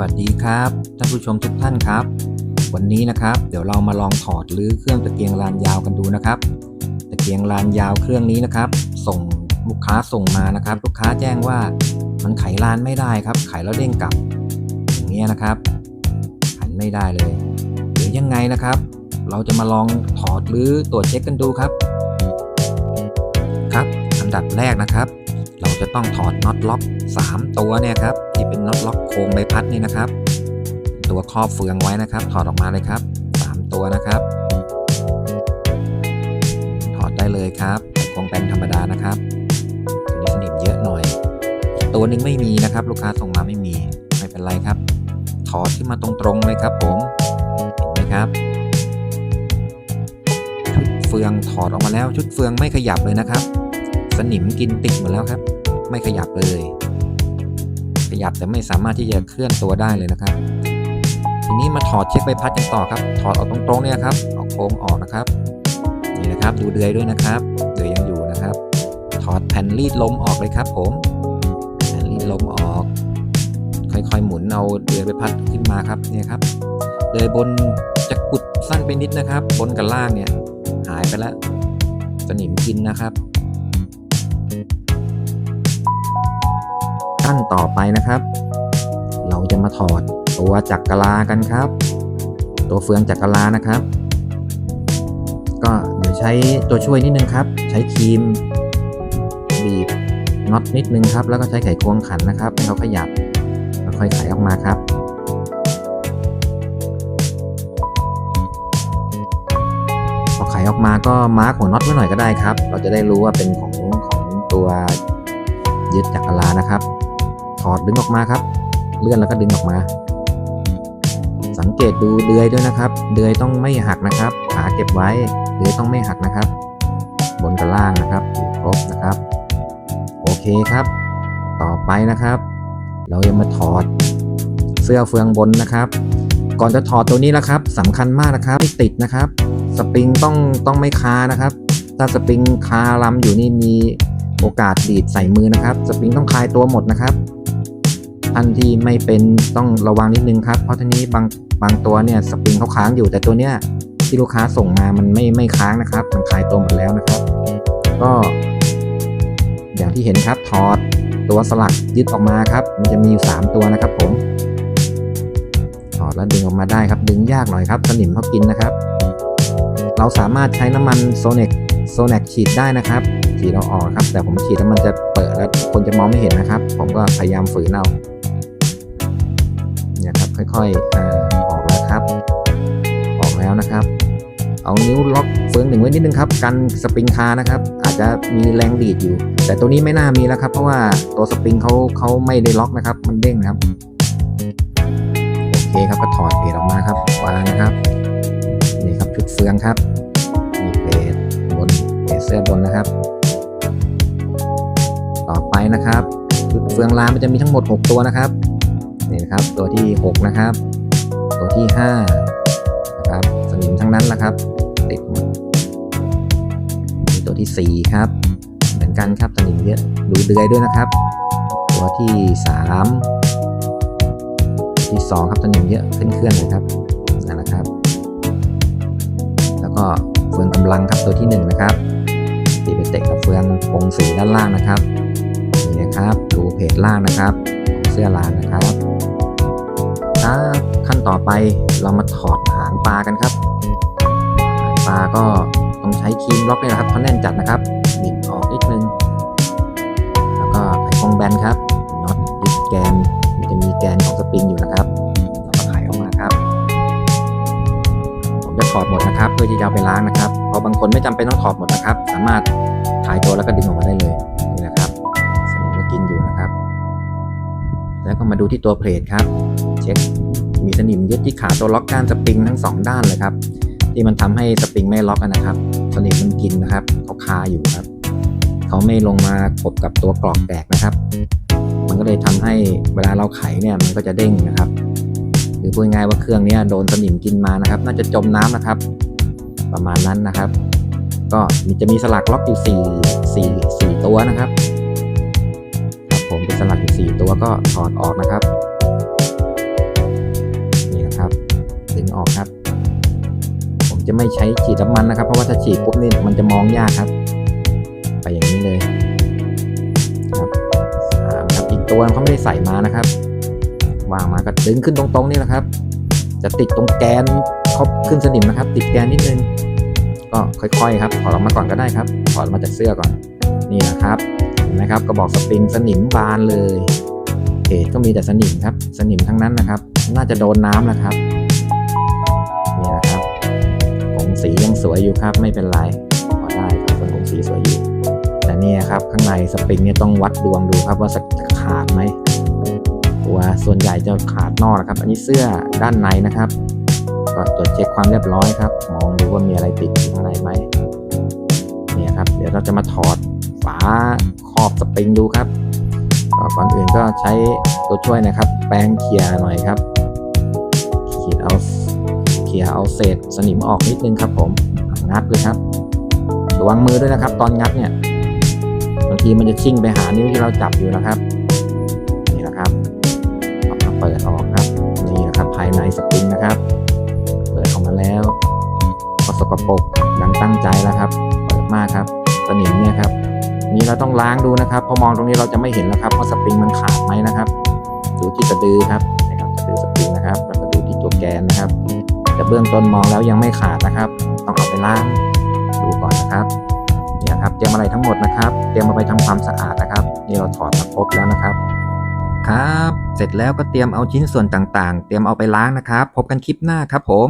วัสดีครับท่านผู้ชมทุกท่านครับ วันนี้นะครับเดี๋ยวเรามาลองถอดหรือเครื่องตะเกียงลานยาวกันดูนะครับ ตะเกียงลานยาวเครื่องนี้นะครับ ส่งลูกค้าส่งมานะครับ ลูกค้าแจ้งว่ามันไขลานไม่ได้ครับ ไขแล้วเด้งกลับ อย่างเงี้ยนะครับหันไม่ได้เลยเดี๋ยวยังไงนะครับ เราจะมาลองถอดหรือตรวจเช็คกันดูครับ ครับอันดับแรกนะครับ เราจะต้องถอดน็อตล็อก 3 ตัวเนี่ยครับที่เป็นน็อตล็อกโครงใบพัดนี่นะครับ ตัวครอบเฟืองไว้นะครับ ถอดออกมาเลยครับ 3 ตัวนะครับ ถอดได้เลยครับไขควงแบนธรรมดานะครับตัวนี้สนิมเยอะหน่อย ตัวหนึงไม่มีนะครับ ลูกค้าส่งมาไม่มีไม่เป็นไรครับ ถอดขึ้นมาตรงๆเลยครับ ผมเห็นไหมครับชุดเฟืองถอดออกมาแล้วชุดเฟืองไม่ขยับเลยนะครับ สนิมกินติดหมดแล้วครับ ไม่ขยับเลย ขยับแต่ไม่สามารถที่จะเคลื่อนตัวได้เลยนะครับ ทีนี้มาถอดเช็คใบพัดกันต่อครับ ถอดออกตรงๆเนี่ยครับเอาโครงออกนะครับนี่นะครับดูเดือยด้วยนะครับเดือยยังอยู่นะครับ ถอดแผ่นรีดลมออกเลยครับ ผมแผ่นรีดลมออก ค่อยๆหมุนเอาเดือยใบพัดขึ้นมาครับเนี่ยครับเดือยบนจะกุดสั้นไปนิดนะครับ บนกับล่างเนี่ยหายไปแล้วสนิมกินนะครับ ขั้นต่อไปนะครับ เราจะมาถอดตัวจักรลากันครับ ตัวเฟืองจักรลานะครับ ก็เดี๋ยวใช้ตัวช่วยนิดนึงครับ ใช้ครีมบีบน็อตนิดนึงครับ แล้วก็ใช้ไขควงขันนะครับให้เขาขยับแล้วค่อยไขออกมาครับพอไขออกมาก็มาร์กหัวน็อตไว้หน่อยก็ได้ครับ เราจะได้รู้ว่าเป็นของของตัวยึดจักรลานะครับ ถอดดึงออกมาครับ เลื่อนแล้วก็ดึงออกมา สังเกตดูเดือยด้วยนะครับ เดือยต้องไม่หักนะครับ ขาเก็บไว้ เดือยต้องไม่หักนะครับ บนกับล่างนะครับครบนะครับ โอเคครับ ต่อไปนะครับ เราจะมาถอดเสื้อเฟืองบนนะครับ ก่อนจะถอดตัวนี้นะครับสำคัญมากนะครับไม่ติดนะครับ สปริงต้องต้องไม่คานะครับ ถ้าสปริงคาลำอยู่นี่มีโอกาสดีดใส่มือนะครับ สปริงต้องคลายตัวหมดนะครับ ท่านที่ไม่เป็นต้องระวังนิดนึงครับ เพราะทีนี้บางบางตัวเนี่ยสปริงเขาค้างอยู่ แต่ตัวเนี้ยที่ลูกค้าส่งมามันไม่ไม่ค้างนะครับ มันคลายตัวหมดแล้วนะครับ ก็ อย่างที่เห็นครับถอดตัวสลักยึดออกมาครับ มันจะมีอยู่สามตัวนะครับ ผมถอดแล้วดึงออกมาได้ครับ ดึงยากหน่อยครับสนิมเขากินนะครับ เราสามารถใช้น้ำมันโซเน็กโซเน็กฉีดได้นะครับฉีดเราออกครับ แต่ผมฉีดแล้วมันจะเปิดแล้วคนจะมองไม่เห็นนะครับ ผมก็พยายามฝืนเอา ค่อยๆอออกแล้วครับ ออกแล้วนะครับ เอานิ้วล็อกเฟืองหนึ่งไว้นิดนึงครับกันสปริงคานะครับ อาจจะมีแรงดีดอยู่ แต่ตัวนี้ไม่น่ามีแล้วครับ เพราะว่าตัวสปริงเขาเขาไม่ได้ล็อกนะครับ มันเด้งนะครับโอเคครับก็ถอดเพจออกมาครับวางนะครับนี่ครับชุดเฟืองครับมีเพจบนเพจเสื้อบนนะครับ ต่อไปนะครับชุดเฟืองลามมันจะมีทั้งหมด 6 ตัวนะครับ นี่นะครับ ตัวที่ 6 นะครับ ตัวที่5นะครับสนิมทั้งนั้นละครับติดหมดนี่ตัวที่ 4 ครับ เหมือนกันครับสนิมเยอะดูเดือยด้วยนะครับ ตัวที่ 3 ที่ 2 ครับสนิมเยอะขึ้นเคลื่อนเลยครับนั่นแหละครับ แล้วก็เฟืองกำลังครับตัวที่ 1 นะครับตีไปเตะกับเฟืองพงสีด้านล่างนะครับนี่นะครับ ดูเพจล่างนะครับ เสื้อลานนะครับ ครับ ขั้นต่อไปเรามาถอดหางปลากันครับหางปลาก็ต้องใช้ครีมล็อกนี่แหละครับเพราแน่นจัดนะครับบิดออกนิดนึง แล้วก็ไขควงแบนครับน็อตยึดแกนมันจะมีแกนของสปริงอยู่นะครับแล้วก็ไขออกมาครับ ผมจะถอดหมดนะครับ เพื่อที่จะเอาไปล้างนะครับเพราะบางคนไม่จำเป็นต้องถอดหมดนะครับ สามารถถ่ายตัวแล้วก็ดึงออกมาได้เลยนี่นะครับสนิมก็กินอยู่นะครับ แล้วก็มาดูที่ตัวเพลทครับ เช็ค มีสนิมยึดที่ขาตัวล็อกก้านสปริงทั้งสองด้านเลยครับที่มันทำให้สปริงไม่ล็อกนะครับสนิมมันกินนะครับเขาคาอยู่ครับเขาไม่ลงมากบกับตัวกรอกแตกนะครับ มันก็เลยทำให้เวลาเราไขเนี่ยมันก็จะเด้งนะครับหรือพูดง่ายว่าเครื่องเนี้ยโดนสนิมกินมานะครับ น่าจะจมน้ำนะครับ ประมาณนั้นนะครับ ก็มีจะมีสลักล็อกอยู่สี่สี่สี่ตัวนะครับครับผมเป็นสลักอยู่สี่ตัวก็ถอดออกนะครับ จะไม่ใช้ฉีดน้ำมันนะครับ เพราะว่าถ้าฉีดปุ๊บนี่มันจะมองยากครับ ไปอย่างนี้เลยครับครับอีกตัวเขาไม่ได้ใส่มานะครับ วางมาก็ดึงขึ้นตรงๆนี่แหละครับ จะติดตรงแกนเขาขึ้นสนิมนะครับ ติดแกนนิดนึง ก็ค่อยๆครับถอดออกมาก่อนก็ได้ครับถอดมาจากเสื้อก่อนนี่นะครับเห็นไหมครับกระบอกสปริงสนิมบานเลยเพจก็มีแต่สนิมครับ สนิมทั้งนั้นนะครับ น่าจะโดนน้ำนะครับ สียังสวยอยู่ครับไม่เป็นไรพอได้ครับส่วนผงสีสวยอยู่ แต่นี่ครับข้างในสปริงเนี่ยต้องวัดดวงดูครับว่าจะขาดไหมตัวส่วนใหญ่จะขาดนอกนะครับ อันนี้เสื้อด้านในนะครับก็ตรวจเช็คความเรียบร้อยครับ มองดูว่ามีอะไรติดอยู่ข้างในไหมเนี่ยครับ เดี๋ยวเราจะมาถอดฝาครอบสปริงดูครับก็ก่อนอื่นก็ใช้ตัวช่วยนะครับ แปรงเขี่ยหน่อยครับขีดเอา เขี่ยเอาเศษสนิมออกนิดนึงครับผมงัดเลยครับระวังมือด้วยนะครับ ตอนงัดเนี่ยบางทีมันจะชิ่งไปหานิ้วที่เราจับอยู่นะครับนี่นะครับเอามาเปิดออกครับนี่นะครับภายในสปริงนะครับเปิดออกมาแล้วก็สกปรกดังตั้งใจแล้วครับ เปิดมากครับสนิมเนี่ยครับนี่เราต้องล้างดูนะครับ พอมองตรงนี้เราจะไม่เห็นแล้วครับว่าสปริงมันขาดไหมนะครับ ดูที่สะดือครับนะครับสะดือสปริงนะครับแล้วก็ดูที่ตัวแกนนะครับ แต่เบื้องต้นมองแล้วยังไม่ขาดนะครับ ต้องเอาไปล้างดูก่อนนะครับเนี่ยครับเตรียมอะไรทั้งหมดนะครับ เตรียมมาไปทำความสะอาดนะครับ นี่เราถอดมาครบแล้วนะครับ ครับ เสร็จแล้วก็เตรียมเอาชิ้นส่วนต่างๆ เตรียมเอาไปล้างนะครับ พบกันคลิปหน้าครับผม